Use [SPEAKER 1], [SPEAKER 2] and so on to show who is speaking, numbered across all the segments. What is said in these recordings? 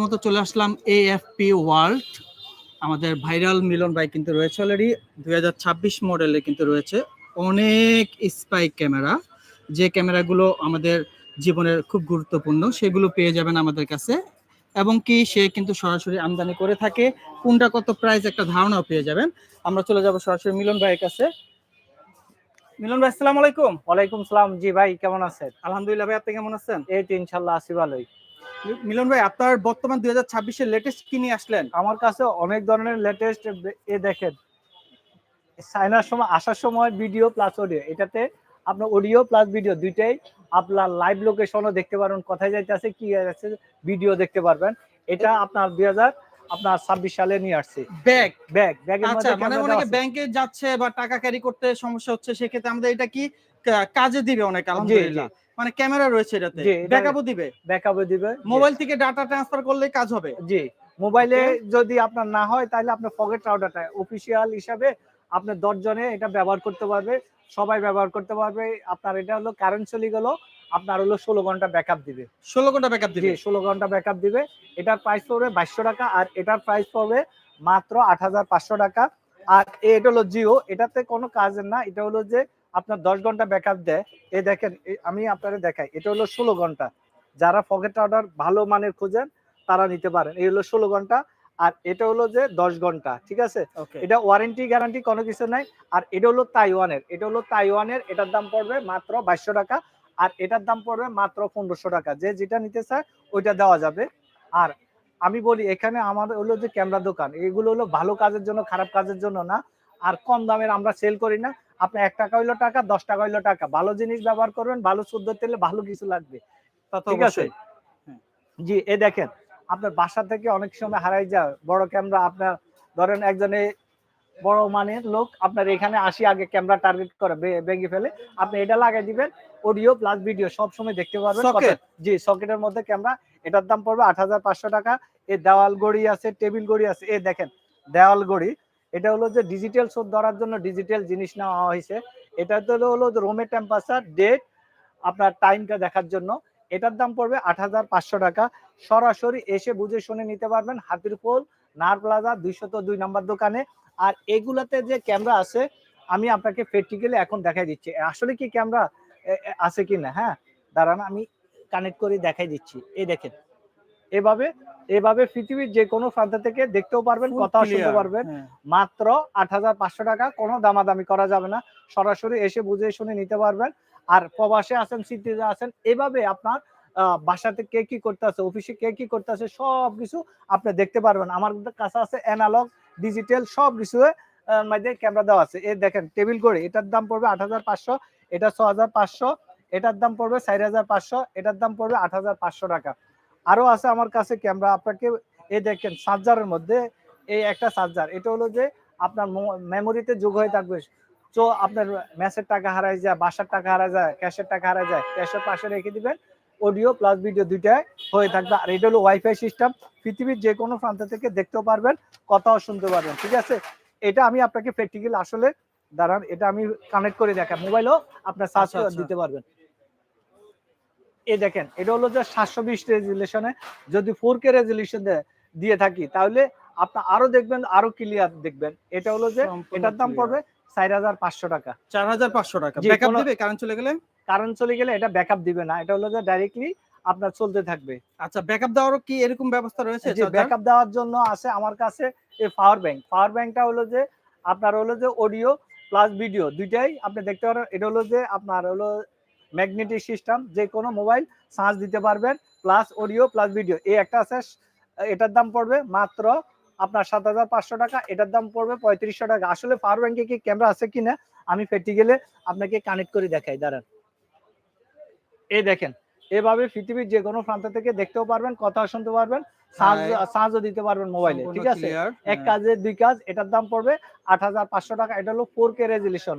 [SPEAKER 1] মতো চলে আসলাম এএফপি ওয়ার্ল্ড আমাদের ভাইরাল মিলন ভাই কিন্তু রয়েছে অলরেডি দুই হাজার ছাব্বিশ মডেলে কিন্তু রয়েছে অনেক স্পাই ক্যামেরা যে ক্যামেরাগুলো আমাদের জীবনের খুব গুরুত্বপূর্ণ সেগুলো পেয়ে যাবেন আমাদের কাছে। এবং কি সে কিন্তু সরাসরি আমদানি করে থাকে। কোনটা কত প্রাইস একটা ধারণাও পেয়ে যাবেন। আমরা চলে যাব সরাসরি মিলন ভাইয়ের কাছে। মিলন ভাই আসসালামু আলাইকুম।
[SPEAKER 2] ওয়ালাইকুম সালাম। জি ভাই কেমন আছেন?
[SPEAKER 1] আলহামদুলিল্লাহ ভাই আপনি কেমন আছেন?
[SPEAKER 2] এই তো ইনশাল্লাহ আছি ভালোই।
[SPEAKER 1] মিলন ভাই আপনার বর্তমান দুই হাজার ছাব্বিশের লেটেস্ট কি নিয়ে আসলেন?
[SPEAKER 2] আমার কাছে অনেক ধরনের লেটেস্ট এ দেখেন। চাইনার সময় আসার সময় ভিডিও প্লাস অডিও এটাতে আপনার অডিও প্লাস ভিডিও দুইটাই আপনার লাইভ লোকেশনও দেখতে পারবেন কোথায় যাইতেছে কি আছে ভিডিও দেখতে পারবেন। এটা আপনার দুই হাজার আপনার ছাব্বিশ সালে নিয়ে আসছে।
[SPEAKER 1] ব্যাগ
[SPEAKER 2] ব্যাগ ব্যাগের
[SPEAKER 1] আচ্ছা মানে অনেকে ব্যাংকে যাচ্ছে বা টাকা ক্যারি করতে সমস্যা হচ্ছে সেক্ষেত্রে আমাদের এটা কি কাজে দিবে অনেক আলহামদুলিল্লাহ। মানে ক্যামেরা রয়েছে এটাতে। ব্যাকআপও দিবে?
[SPEAKER 2] ব্যাকআপে দিবে।
[SPEAKER 1] মোবাইল থেকে ডাটা ট্রান্সফার করলে কাজ হবে?
[SPEAKER 2] জি মোবাইলে যদি আপনার না হয় তাহলে আপনার পকেট রাউটারটা অফিসিয়াল হিসাবে আপনার দশ জনে এটা ব্যবহার করতে পারবে সবাই ব্যবহার করতে পারবে। আপনার এটা হলো কারেন্ট চলে গেল আপনার হলো ষোলো ঘণ্টা ব্যাকআপ দিবে।
[SPEAKER 1] ষোলো ঘণ্টা ব্যাকআপ
[SPEAKER 2] জি
[SPEAKER 1] দিবে?
[SPEAKER 2] ষোলো ঘণ্টা ব্যাকআপ দিবে। এটার প্রাইস পড়বে বাইশশো টাকা আর এটার প্রাইস পড়বে মাত্র আট হাজার পাঁচশো টাকা। আর এটা হলো জিও এটাতে কোনো কাজের না এটা হলো যে আপনার দশ ঘণ্টা ব্যাকআপ দেয়। এ দেখেন আমি আপনাদের দেখাই এটা হলো ষোলো ঘণ্টা। যারা পকেট অর্ডার ভালো মানের খোঁজেন তারা নিতে পারেন। এই হলো ষোলো ঘণ্টা আর এটা হলো যে দশ ঘণ্টা ঠিক আছে? এটা ওয়ারেন্টি গ্যারান্টি কোনো কিছু নাই। আর এটা হলো তাইওয়ানের এটা হলো তাইওয়ানের এটার দাম পড়বে মাত্র বাইশশো টাকা আর এটার দাম পড়বে মাত্র পনেরোশো টাকা। যে যেটা নিতে চায় ওইটা দেওয়া যাবে। আর আমি বলি এখানে আমাদের হলো যে ক্যামেরা দোকান এগুলো হলো ভালো কাজের জন্য খারাপ কাজের জন্য না। আর কম দামের আমরা সেল করি না। আপনি এক টাকা হইল টাকা দশ টাকা হইল টাকা। ভালো জিনিস ব্যবহার করবেন ভালো শুদ্ধ তেলে ভালো কিছু লাগবে। ঠিক আছে? জি এ দেখেন আপনার বাসা থেকে অনেক সময় হারাই যায়। বড় ক্যামেরা আপনার ধরেন একজনে বড় মানের লোক আপনার এখানে আসি আগে ক্যামেরা টার্গেট করে ভেঙে ফেলে। আপনি এটা লাগাই দিবেন অডিও প্লাস ভিডিও সব সময় দেখতে পারবেন। জি সকেটের মধ্যে ক্যামেরা এটার দাম পড়বে আট হাজার পাঁচশো টাকা। এ দেওয়াল গড়ি আছে টেবিল গড়ি আছে। এ দেখেন দেওয়াল গড়ি এটা হলো যে ডিজিটাল শোধ ধরার জন্য ডিজিটাল জিনিস নেওয়া হয়েছে। এটা তো হলো রুমের টেম্পারেচার ডেট আপনার টাইমটা দেখার জন্য। এটার দাম পড়বে আট হাজার পাঁচশো টাকা। সরাসরি এসে বুঝে শুনে নিতে পারবেন হাতিরপোল নার প্লাজা, দুইশত দুই নাম্বার দোকানে। আর এগুলাতে যে ক্যামেরা আছে, আমি আপনাকে প্র্যাকটিক্যালি এখন দেখাই দিচ্ছি। আসলে কি ক্যামেরা আছে কি না হ্যাঁ দাঁড়ান, আমি কানেক্ট করে দেখাই দিচ্ছি। এই দেখেন। এভাবে এভাবে পৃথিবীর যে কোনো প্রান্ত থেকে দেখতেও পারবেন কথা শুনতে পারবেন।
[SPEAKER 1] হ্যাঁ।
[SPEAKER 2] মাত্র আট হাজার পাঁচশো টাকা কোনো দামাদামি করা যাবে না। সরাসরি এসে বুঝে শুনে নিতে পারবেন। আর প্রবাসে আছেন সিটিতে আছেন এভাবে আপনার বাসাতে কে কি করতেছে অফিসে কে কি করতেছে সব কিছু আপনি দেখতে পারবেন। আমার কাছে আছে অ্যানালগ ডিজিটাল সব কিছু মধ্যে ক্যামেরা দেওয়া আছে। এই দেখেন টেবিল করে এটার দাম পড়বে আট হাজার পাঁচশো এটা ছ হাজার পাঁচশো এটার দাম পড়বে চার হাজার পাঁচশো এটার দাম পড়বে আট হাজার পাঁচশো টাকা। আরও আছে আমার কাছে ক্যামেরা আপনাকে এই দেখেন চার্জারের মধ্যে এই একটা চার্জার এটা হলো যে আপনার মেমোরিতে যোগ হয়ে থাকবে। তো আপনার ম্যাচের টাকা হারায় যায় বাসার টাকা হারা যায় ক্যাশের টাকা হারা যায় ক্যাশের পাশে রেখে দিবেন অডিও প্লাস ভিডিও দুইটাই হয়ে থাকবে। আর এটা হলো ওয়াইফাই সিস্টেম পৃথিবীর যে কোনো প্রান্ত থেকে দেখতেও পারবেন কথাও শুনতে পারবেন ঠিক আছে? এটা আমি আপনাকে প্র্যাকটিক্যাল আসলে দাঁড়ান এটা আমি কানেক্ট করে দেখা মোবাইলও আপনার সার্চ
[SPEAKER 1] আচ্ছা, আচ্ছা।
[SPEAKER 2] দিতে পারবেন। এই দেখেন এটা হলো যে সাতশো বিশ রেজুলেশনে যদি ফোর কে রেজুলেশন দিয়ে থাকি তাহলে আপনার আরও দেখবেন আরও ক্লিয়ার দেখবেন। এটা হলো যে এটার দাম পড়বে চার হাজার পাঁচশো টাকা।
[SPEAKER 1] চার হাজার পাঁচশো টাকা।
[SPEAKER 2] জি,
[SPEAKER 1] ব্যাকআপ দিবে? কারেন্ট চলে গেলে?
[SPEAKER 2] কারণ চলে গেলে এটা ব্যাকআপ দিবে না। এটা হলো যে ডাইরেক্টলি আপনার চলতে থাকবে।
[SPEAKER 1] আচ্ছা ব্যাকআপ দেওয়ারও কি এরকম ব্যবস্থা রয়েছে?
[SPEAKER 2] যে ব্যাকআপ দেওয়ার জন্য আছে আমার কাছে এই পাওয়ার ব্যাংক পাওয়ার ব্যাংকটা হলো যে আপনার হলো যে অডিও প্লাস ভিডিও দুইটাই আপনি দেখতে পারেন। এটা হলো যে আপনার হলো ম্যাগনেটিক সিস্টেম যে কোনো মোবাইল চার্জ দিতে পারবেন প্লাস অডিও প্লাস ভিডিও। এই একটা আছে এটার দাম পড়বে মাত্র আপনার সাত হাজার পাঁচশো টাকা এটার দাম পড়বে পঁয়ত্রিশশো টাকা। আসলে পাওয়ার ব্যাংকে কি ক্যামেরা আছে কিনা আমি ফেটে গেলে আপনাকে কানেক্ট করে দেখাই দাঁড়ান। এই দেখেন এভাবে পৃথিবীর যে কোনো প্রান্ত থেকে দেখতেও পারবেন কথা শুনতে পারবেন
[SPEAKER 1] হ্যাঁ।
[SPEAKER 2] চার্জও দিতে পারবেন মোবাইলে ঠিক আছে? এক
[SPEAKER 1] হ্যাঁ।
[SPEAKER 2] কাজে দুই কাজ এটার দাম পড়বে আট হাজার পাঁচশো টাকা এটা হলো ফোর কে রেজুলেশন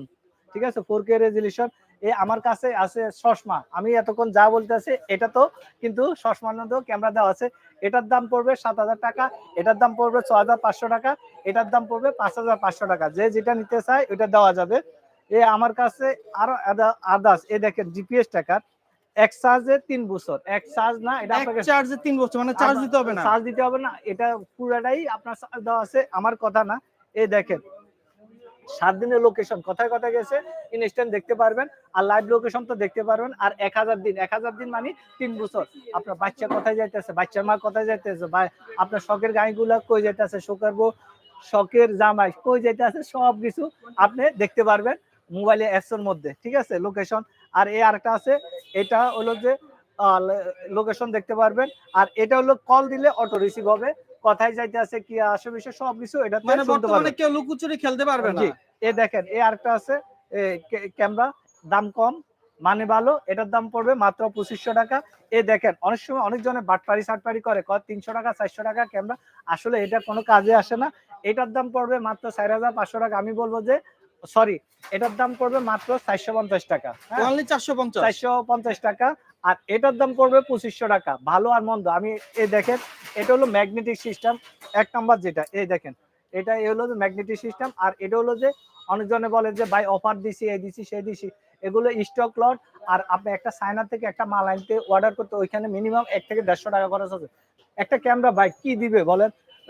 [SPEAKER 2] ঠিক আছে? ফোর কে রেজুলেশন এ আমার কাছে আছে চশমা। আমি এতক্ষণ যা বলতেছি এটা তো কিন্তু চশমার মধ্যেও ক্যামেরা দেওয়া আছে। এটার দাম পড়বে সাত হাজার টাকা এটার দাম পড়বে ছ হাজার পাঁচশো টাকা এটার দাম পড়বে পাঁচ হাজার পাঁচশো টাকা। যে যেটা নিতে চায় ওটা দেওয়া যাবে। এ আমার কাছে আরও আদার্স এ দেখেন জিপিএস ট্র্যাকার এক চার্জে তিন বছর। এক চার্জ না এটা আপনাকে
[SPEAKER 1] চার্জে তিন বছর মানে চার্জ দিতে হবে না।
[SPEAKER 2] চার্জ দিতে হবে না এটা পুরাটাই আপনার দেওয়া আছে। আমার কথা না। এ দেখেন সাত দিনের লোকেশন কোথায় কোথায় গেছে ইনস্ট্যান্ট দেখতে পারবেন। আর লাইভ লোকেশন তো দেখতে পারবেন। আর এক হাজার দিন। এক হাজার দিন মানে তিন বছর। আপনার বাচ্চা কোথায় যাইতেছে? বাচ্চার মা কোথায় যাইতেছে? বা আপনার শখের গাড়িগুলা কই যাইতেছে? শোকের বউ, শখের জামাই কই যাইতেছে? সব কিছু আপনি দেখতে পারবেন মোবাইলে অ্যাপসের মধ্যে। ঠিক আছে? লোকেশন আর এই আরেকটা আছে, এটা হলো যে লোকেশন দেখতে পারবেন। আর এটা হলো কল দিলে অটো রিসিভ হবে। কোথায় যাইতে আছে কি আসে বিষয় সবকিছু এটাতে
[SPEAKER 1] মানে বর্তমানে কেউ লুকোচুরি খেলতে পারবে না।
[SPEAKER 2] এ দেখেন এ আরেকটা আছে ক্যামেরা দাম কম মানে ভালো এটার দাম পড়বে মাত্র পঁচিশশো টাকা। এ দেখেন অনেক সময় অনেকজনের বাটপারি সাটপারি করে কয় তিনশো টাকা চারশো টাকা ক্যামেরা আসলে এটা কোনো কাজে আসে না। এটার দাম পড়বে মাত্র চার হাজার পাঁচশো টাকা আমি বলব যে সরি এটার দাম পড়বে মাত্র চারশো পঞ্চাশ টাকা হ্যাঁ? চারশো পঞ্চাশ টাকা আর এটার দাম পড়বে পঁচিশশো টাকা। ভালো আর মন্দ। আমি এই দেখেন, এটা হলো ম্যাগনেটিক সিস্টেম এক নাম্বার যেটা, এই দেখেন, এটা এই হলো যে ম্যাগনেটিক সিস্টেম আর এটা হলো যে অনেকজনে বলে যে, ভাই অফার দিছি, এই দিছি, সেই দিছি। এগুলো স্টক লট আর আপনি একটা সাইনার থেকে একটা মাল আনতে অর্ডার করতে, ওইখানে মিনিমাম এক থেকে দেড়শো টাকা খরচ আছে। একটা ক্যামেরা ভাই, কি দিবে বলেন?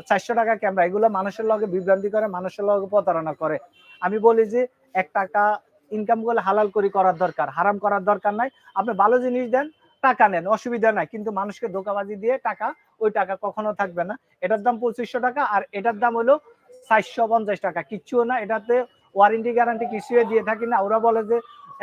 [SPEAKER 2] চারশো টাকা ক্যামেরা এগুলো মানুষের লগে বিভ্রান্তি করে, মানুষের লগে প্রতারণা করে। আমি বলি যে, এক টাকা ইনকাম করলে হালাল করি করার দরকার, হারাম করার দরকার নাই। আপনি ভালো জিনিস দেন, টাকা নেন, অসুবিধা নাই। কিন্তু মানুষকে ধোকাবাজি দিয়ে টাকা, ওই টাকা কখনো থাকবে না। এটার দাম পঁচিশশো টাকা আর এটার দাম হলো চারশো পঞ্চাশ টাকা। কিচ্ছুও না, এটাতে ওয়ারেন্টি গ্যারান্টি কিছুই দিয়ে থাকি না। ওরা বলে যে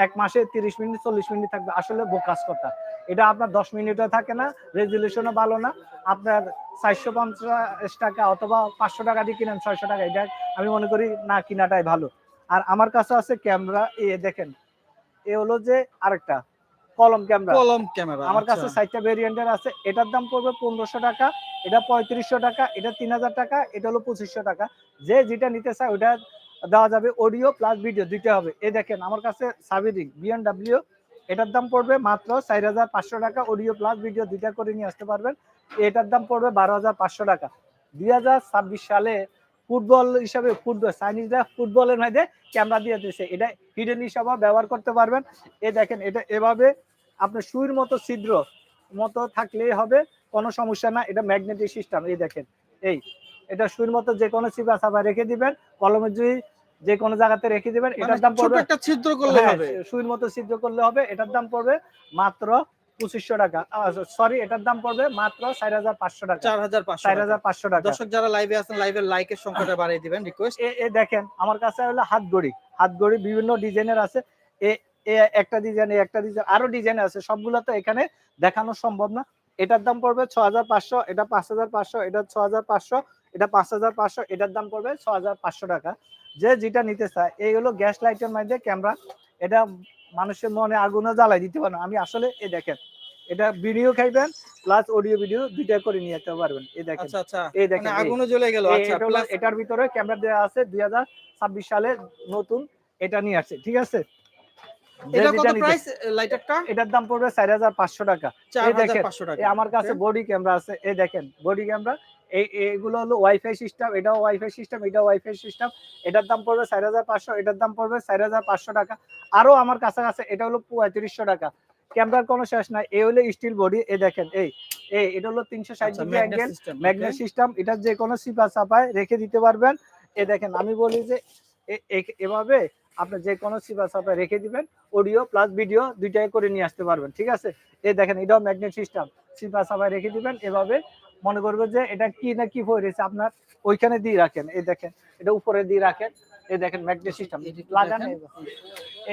[SPEAKER 2] এক মাসে তিরিশ মিনিট, চল্লিশ মিনিট থাকবে। আসলে বোকাস কথা। এটা আপনার দশ মিনিটও থাকে না রেজুলেশনও ভালো না। আপনার চারশো পঞ্চাশ টাকা অথবা পাঁচশো টাকা দিয়ে কিনেন, ছয়শো টাকা। এটা আমি মনে করি না কিনাটাই ভালো। আর আমার কাছে আছে ক্যামেরা এ দেখেন এ হলো যে আরেকটা কলম ক্যামেরা।
[SPEAKER 1] কলম ক্যামেরা
[SPEAKER 2] আমার কাছে সাইটটা ভেরিয়েন্টের আছে এটার দাম পড়বে পনেরোশো টাকা এটা পঁয়ত্রিশশো টাকা এটা তিন হাজার টাকা এটা হলো পঁচিশশো টাকা। যে যেটা নিতে চায় ওটা দেওয়া যাবে অডিও প্লাস ভিডিও দুইটা হবে। এ দেখেন আমার কাছে সাবিরিং বিএনডাব্লিউ এটার দাম পড়বে মাত্র চার হাজার পাঁচশো টাকা অডিও প্লাস ভিডিও দুইটা করে নিয়ে আসতে পারবেন। এটার দাম পড়বে বারো হাজার পাঁচশো টাকা। দুই হাজার ছাব্বিশ সালে ফুটবল হিসাবে ফুটবল চাইনিজরা ফুটবলের মধ্যে ক্যামেরা দিয়ে দিয়েছে এটা হিডেন হিসাবে ব্যবহার করতে পারবেন। এ দেখেন এটা এভাবে আপনার সুইর মতো ছিদ্র মতো থাকলেই হবে কোনো সমস্যা না। এটা ম্যাগনেটিক সিস্টেম এই দেখেন। এই এটা সুইর মতো যে কোনো চিপা চাপা রেখে দিবেন। কলমের জুই যে কোনো জায়গাতে রেখে দিবেন
[SPEAKER 1] মানে
[SPEAKER 2] এটার দাম পড়বে
[SPEAKER 1] একটা ছিদ্র করলে
[SPEAKER 2] হ্যাঁ,
[SPEAKER 1] হবে।
[SPEAKER 2] সুইর মতো ছিদ্র করলে হবে এটার দাম পড়বে মাত্র পঁচিশশো টাকা। সরি এটার দাম পড়বে মাত্র চার হাজার পাঁচশো টাকা।
[SPEAKER 1] চার হাজার পাঁচশো
[SPEAKER 2] চার হাজার পাঁচশো টাকা।
[SPEAKER 1] দর্শক যারা লাইভে আছেন লাইভের লাইকের সংখ্যাটা বাড়িয়ে দিবেন রিকোয়েস্ট
[SPEAKER 2] এ দেখেন আমার কাছে হলো হাত গড়ি হাত গড়ি বিভিন্ন ডিজাইনের আছে। এ একটা ডিজাইন একটা ডিজাইন আরও ডিজাইন আছে। সবগুলো তো এখানে দেখানো সম্ভব না। এটার দাম পড়বে ছ হাজার পাঁচশো এটা পাঁচ হাজার পাঁচশো এটা ছ হাজার পাঁচশো এটা পাঁচ হাজার পাঁচশো এটার দাম পড়বে ছ হাজার পাঁচশো টাকা। যে যেটা নিতে চায় এই হলো গ্যাস লাইটের মধ্যে ক্যামেরা এটা মানুষের মনে আগুনও জ্বালাই দিতে পারেন আমি আসলে এ দেখেন এটা ভিডিও খাইবেন প্লাস অডিও ভিডিও দুইটা করে নিয়ে যেতে পারবেন। এই দেখেন
[SPEAKER 1] আচ্ছা আচ্ছা
[SPEAKER 2] এই
[SPEAKER 1] মানে
[SPEAKER 2] দেখেন এই।
[SPEAKER 1] আগুনও জ্বলে গেল আচ্ছা প্লাস
[SPEAKER 2] এটার ভিতরে ক্যামেরা দেওয়া আছে দুই হাজার ছাব্বিশ সালে নতুন এটা নিয়ে আসছে ঠিক আছে?
[SPEAKER 1] এটা কত প্রাইস লাইটারটা
[SPEAKER 2] এটার দাম পড়বে চার হাজার পাঁচশো টাকা। এই দেখেন,
[SPEAKER 1] পাঁচশো টাকা।
[SPEAKER 2] এই আমার কাছে বডি ক্যামেরা আছে। এই দেখেন বডি ক্যামেরা এই এগুলো হলো ওয়াইফাই সিস্টেম এটাও ওয়াইফাই সিস্টেম এটাও ওয়াইফাই সিস্টেম এটার দাম পড়বে চার হাজার পাঁচশো এটার দাম পড়বে চার হাজার পাঁচশো টাকা। আরও আমার কাছে আছে এটা হলো পঁয়ত্রিশশো টাকা। ক্যামেরার কোনো শেষ নাই। এই হলো স্টিল বডি এ দেখেন এই এই এটা হলো তিনশো ষাট
[SPEAKER 1] আচ্ছা
[SPEAKER 2] degree angle
[SPEAKER 1] system
[SPEAKER 2] magnet system এটা যে কোনো সিপা চাপায় রেখে দিতে পারবেন। এ দেখেন আমি বলি যে এ- এ- এভাবে আপনি যে কোনো সিপা চাপায় রেখে দিবেন অডিও প্লাস ভিডিও দুইটাই করে নিয়ে আসতে পারবেন ঠিক আছে? এই দেখেন এটাও ম্যাগনেট সিস্টেম সিপা চাপায় রেখে দিবেন এভাবে মনে করবে যে এটা কি না কি হয়ে রয়েছে আপনার ওইখানে দিয়ে রাখেন। এই দেখেন এটা উপরে দিয়ে রাখেন। এই দেখেন ম্যাগনেট সিস্টেম লাগান।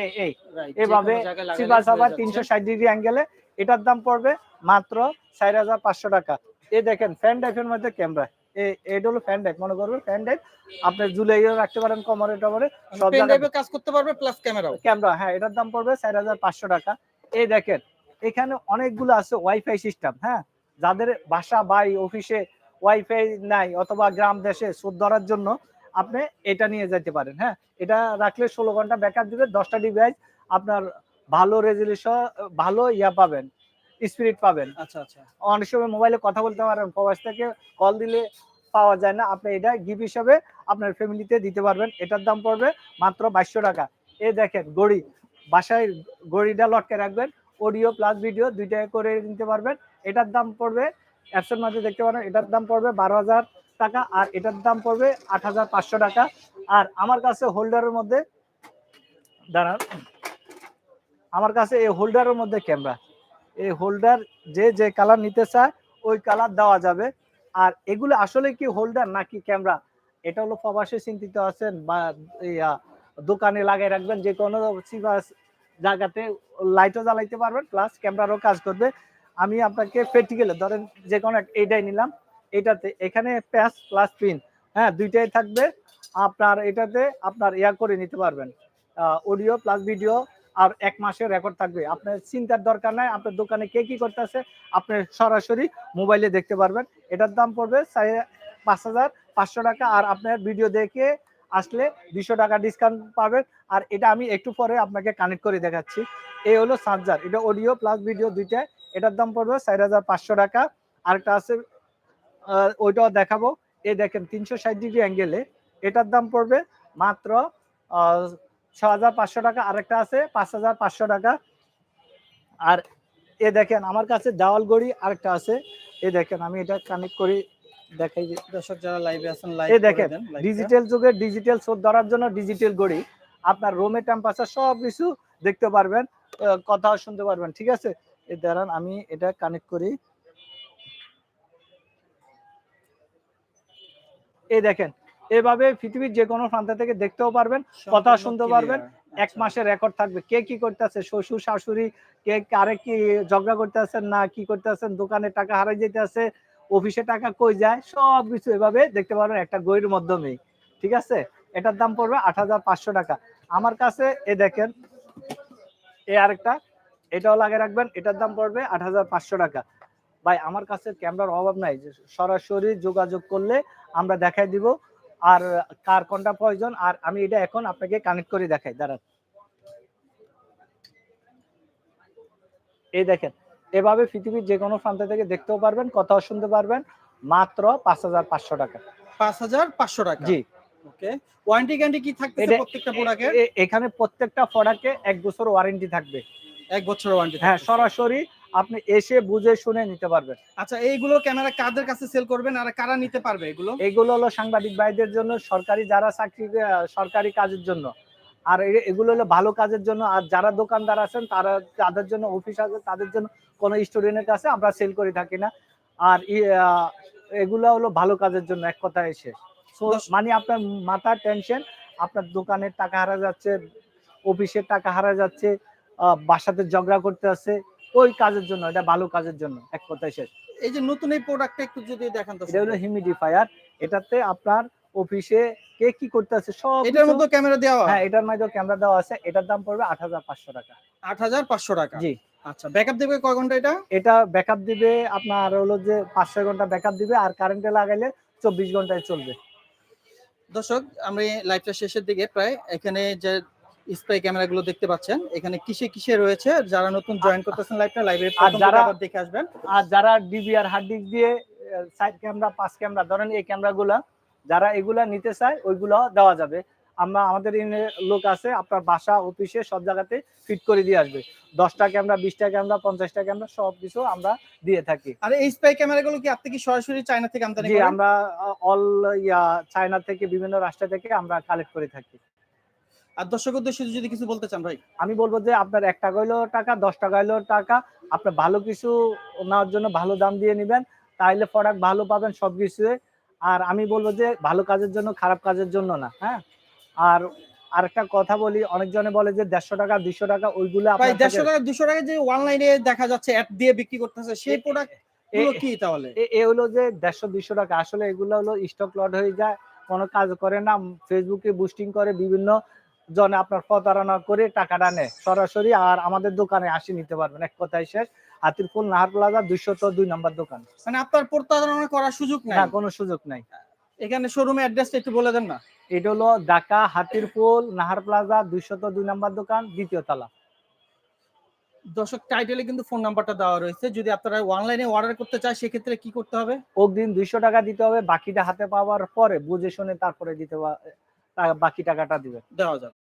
[SPEAKER 2] এই এই এভাবে সিপা
[SPEAKER 1] হয়ে
[SPEAKER 2] তিনশো ষাট ডিগ্রি অ্যাঙ্গেলে এটার দাম পড়বে মাত্র চার হাজার পাঁচশো টাকা। এই দেখেন ফ্যান ড্রাইভের মধ্যে ক্যামেরা এটা হলো ফ্যান ড্রাইভ মনে করবেন ফ্যান ড্রাইভ আপনি ঝুলাইও রাখতে পারেন কমরে টমরে সব জায়গায়
[SPEAKER 1] কাজ করতে পারবে প্লাস ক্যামেরাও
[SPEAKER 2] ক্যামেরা হ্যাঁ এটার দাম পড়বে চার হাজার পাঁচশো টাকা। এই দেখেন এখানে অনেকগুলো আছে ওয়াইফাই সিস্টেম হ্যাঁ? যাদের বাসা বাড়ি অফিসে ওয়াইফাই নাই অথবা গ্রাম দেশে সুদ ধরার জন্য আপনি এটা নিয়ে যেতে পারেন হ্যাঁ? এটা রাখলে ষোলো ঘণ্টা ব্যাকআপ দিবে দশটা ডিভাইস আপনার ভালো রেজলিউশন ভালো ইয়া পাবেন। স্পিরিট পাবেন।
[SPEAKER 1] আচ্ছা আচ্ছা।
[SPEAKER 2] অনেক সময় মোবাইলে কথা বলতে পারেন প্রবাস থেকে কল দিলে পাওয়া যায় না। আপনি এটা গিফট হিসাবে আপনার ফ্যামিলিতে দিতে পারবেন। এটার দাম পড়বে মাত্র বাইশশো টাকা। এ দেখেন গড়ি। বাসায় গড়িটা লটকে রাখবেন। অডিও প্লাস ভিডিও দুইটাই করে নিতে পারবেন। এটার দাম পড়বে অ্যাপসের মাঝে দেখতে পারেন এটার দাম পড়বে বারো হাজার টাকা আর এটার দাম পড়বে আট হাজার পাঁচশো টাকা। আর আমার কাছে হোল্ডারের মধ্যে দাঁড়ান। আমার কাছে এই হোল্ডারের মধ্যে ক্যামেরা। এই হোল্ডার যে যে কালার নিতে চায়, ওই কালার দেওয়া যাবে। আর এগুলো আসলে কি হোল্ডার নাকি ক্যামেরা এটা হলো প্রবাসী চিন্তিত আছেন বা দোকানে লাগাই রাখবেন, যে কোনো জায়গাতে লাইটও জ্বালাইতে পারবেন প্লাস ক্যামেরারও কাজ করবে। আমি আপনাকে প্র্যাকটিক্যালে ধরেন যে কোনো এইটাই নিলাম। এটাতে এখানে প্যাস প্লাস পিন হ্যাঁ দুইটাই থাকবে। আপনার এটাতে আপনার ইয়া করে নিতে পারবেন। অডিও প্লাস ভিডিও আর এক মাসের রেকর্ড থাকবে। আপনার চিন্তার দরকার নাই, আপনার দোকানে কে কি করতেছে, আপনি সরাসরি মোবাইলে দেখতে পারবেন। এটার দাম পড়বে পাঁচ হাজার পাঁচশো টাকা আর আপনার ভিডিও দেখে আসলে দুশো টাকা ডিসকাউন্ট পাবেন। আর এটা আমি একটু পরে আপনাকে কানেক্ট করে দেখাচ্ছি। এই হলো চার্জার এটা অডিও প্লাস ভিডিও দুইটা এটার দাম পড়বে চার হাজার পাঁচশো টাকা। আরেকটা আছে ওইটাও দেখাবো। এই দেখেন, তিনশো ষাট ডিগ্রি অ্যাঙ্গেলে এটার দাম পড়বে মাত্র ছ হাজার পাঁচশো টাকা আরেকটা আছে পাঁচ হাজার পাঁচশো টাকা। আর এ দেখেন আমার কাছে দেওয়াল গড়ি আরেকটা আছে। এ দেখেন আমি এটা কানেক্ট করি দেখাই।
[SPEAKER 1] দর্শক যারা লাইভে আছেন লাইভ
[SPEAKER 2] দেখেন, ডিজিটাল যুগে ডিজিটাল শোধ ধরার জন্য ডিজিটাল গড়ি আপনার রোমে টেম্পারেচার সব কিছু দেখতে পারবেন কথাও শুনতে পারবেন ঠিক আছে? এই দাঁড়ান আমি এটা কানেক্ট করি। এই দেখেন এভাবে পৃথিবীর যে কোনো প্রান্ত থেকে দেখতেও পারবেন কথা শুনতে পারবেন,
[SPEAKER 1] আচ্ছা।
[SPEAKER 2] এক মাসের রেকর্ড থাকবে। কে কি করতেছে? শ্বশুর শাশুড়ি কে কারে কি ঝগড়া করতে আছেন না কি করতে আছেন দোকানে টাকা হারাই যেতে আছে অফিসে টাকা কই যায়? সব কিছু এভাবে দেখতে পারবেন একটা গইয়ের মাধ্যমেই। ঠিক আছে? এটার দাম পড়বে আট হাজার পাঁচশো টাকা। আমার কাছে এ দেখেন এ আরেকটা এটাও লাগে রাখবেন এটার দাম পড়বে আট হাজার পাঁচশো টাকা। ভাই আমার কাছে ক্যামেরার অভাব নাই সরাসরি যোগাযোগ করলে আমরা দেখাই দিব। আর কার কোনটা প্রয়োজন আর আমি এটা এখন আপনাকে কানেক্ট করে দেখাই দাঁড়ান। এই দেখেন এভাবে পৃথিবীর যে কোনো প্রান্ত থেকে দেখতেও পারবেন কথাও শুনতে পারবেন মাত্র পাঁচ হাজার পাঁচশো টাকা।
[SPEAKER 1] পাঁচ হাজার পাঁচশো টাকা?
[SPEAKER 2] জি।
[SPEAKER 1] ওকে ওয়ারেন্টি গ্যারান্টি কি
[SPEAKER 2] থাকবে
[SPEAKER 1] প্রত্যেকটা প্রোডাক্টের
[SPEAKER 2] এখানে প্রত্যেকটা প্রোডাক্টে এক বছর ওয়ারেন্টি থাকবে।
[SPEAKER 1] এক বছর ওয়ারেন্টি
[SPEAKER 2] হ্যাঁ সরাসরি আপনি এসে বুঝে শুনে নিতে পারবেন।
[SPEAKER 1] আচ্ছা এইগুলো ক্যামেরা কাদের কাছে সেল করবেন আর কারা নিতে পারবে এগুলো?
[SPEAKER 2] এগুলো হলো সাংবাদিক ভাইদের জন্য সরকারি যারা চাকরি সরকারি কাজের জন্য। আর এগুলো হলো ভালো কাজের জন্য। আর যারা দোকানদার আছেন তারা তাদের জন্য অফিস আছে তাদের জন্য কোনো স্টুডেন্টের কাছে আমরা সেল করে থাকি না। আর এগুলো হলো ভালো কাজের জন্য এক কথা এসে। মানে আপনার মাথা টেনশন আপনার দোকানের টাকা হারা যাচ্ছে অফিসের টাকা হারা যাচ্ছে বাসাতে ঝগড়া করতে আছে ওই কাজের জন্য এটা ভালো কাজের জন্য এক কথায় শেষ।
[SPEAKER 1] এই যে নতুন এই প্রোডাক্টটা একটু যদি দেখান তো
[SPEAKER 2] এটা হলো হিউমিডিফায়ার এটাতে আপনার অফিসে কে কি করতে আছে সব
[SPEAKER 1] এটার মধ্যে ক্যামেরা দেওয়া
[SPEAKER 2] হ্যাঁ? এটার মধ্যে ক্যামেরা দেওয়া আছে এটার দাম পড়বে আট হাজার পাঁচশো টাকা।
[SPEAKER 1] আট হাজার পাঁচশো টাকা?
[SPEAKER 2] জি।
[SPEAKER 1] আচ্ছা ব্যাকআপ দিবে কয় ঘণ্টা এটা?
[SPEAKER 2] এটা ব্যাকআপ দিবে আপনার হলো যে পাঁচ ছয় ঘণ্টা ব্যাকআপ দিবে আর কারেন্টে লাগাইলে চব্বিশ ঘন্টায় চলবে।
[SPEAKER 1] দর্শক আমরা লাইভটা শেষের দিকে প্রায় এখানে যে স্প্রে ক্যামেরাগুলো দেখতে পাচ্ছেন। এখানে কিসে কিসে রয়েছে যারা নতুন জয়েন করতেছেন লাইভটা লাইভে
[SPEAKER 2] যারা-
[SPEAKER 1] দেখে আসবেন।
[SPEAKER 2] আর যারা ডিবিআর হার্ড ডিস্ক দিয়ে সাইড ক্যামেরা পাঁচ ক্যামেরা ধরেন এই ক্যামেরাগুলা যারা এগুলা নিতে চায় ওইগুলো দেওয়া যাবে। আমরা আমাদের এখানে লোক আছে আপনার বাসা অফিসে সব জায়গাতে ফিট করে দিয়ে আসবে। দশটা ক্যামেরা বিশটা ক্যামেরা পঞ্চাশটা ক্যামেরা সব কিছু আমরা দিয়ে থাকি।
[SPEAKER 1] আর এই স্প্রে ক্যামেরাগুলো কি আপনি কি সরাসরি চায়না থেকে আমদানি
[SPEAKER 2] আমরা অল ইয়া চায়না থেকে বিভিন্ন রাষ্ট্র থেকে আমরা কালেক্ট করে থাকি।
[SPEAKER 1] আর দর্শক উদ্দেশ্যে যদি কিছু বলতে চান ভাই।
[SPEAKER 2] আমি বলব যে আপনার এক টাকা হইলেও টাকা দশ টাকা হইলেও টাকা আপনার ভালো কিছু নেওয়ার জন্য ভালো দাম দিয়ে নেবেন তাহলে প্রোডাক্ট ভালো পাবেন সব কিছুতে আর আমি বলব যে ভালো কাজের জন্য খারাপ কাজের জন্য না হ্যাঁ? আর আরেকটা কথা বলি অনেকজনে বলে যে দেড়শো টাকা দুইশো টাকা ওইগুলো আপনার
[SPEAKER 1] দেড়শো টাকা দুশো টাকা যে অনলাইনে দেখা যাচ্ছে অ্যাপ দিয়ে বিক্রি করতেছে সেই প্রোডাক্ট কি তাহলে?
[SPEAKER 2] এ- এ হলো যে দেড়শো দুইশো টাকা আসলে এগুলো হলো স্টক লট হয়ে যায় কোনো কাজ করে না ফেসবুকে বুস্টিং করে বিভিন্ন জনে আপনার প্রতারণা করে টাকাটা নেয়। সরাসরি আর আমাদের দোকানে আসি নিতে পারবেন। এক কথায় শেষ। হাতির ফুল নাহার প্লাজা দুইশো তো দুই নম্বর দোকান।
[SPEAKER 1] মানে আপনার প্রতারণা করার সুযোগ নাই?
[SPEAKER 2] না কোনো সুযোগ নাই।
[SPEAKER 1] এখানে শোরুমে অ্যাড্রেসটা একটু বলে দেন না।
[SPEAKER 2] এটা হলো ঢাকা হাতির ফুল নাহার প্লাজা দুইশো তো দুই নম্বর দোকান দ্বিতীয় তলা।
[SPEAKER 1] দর্শক টাইটেলে কিন্তু ফোন নাম্বারটা দেওয়া রয়েছে। যদি আপনারা অনলাইনে অর্ডার করতে চায় সেক্ষেত্রে কি করতে হবে?
[SPEAKER 2] অগ্রিম দুইশো টাকা দিতে হবে। বাকিটা হাতে পাওয়ার পরে বুঝে শুনে তারপরে দিতে বাকি টাকাটা দিবে
[SPEAKER 1] দেওয়া যাবে।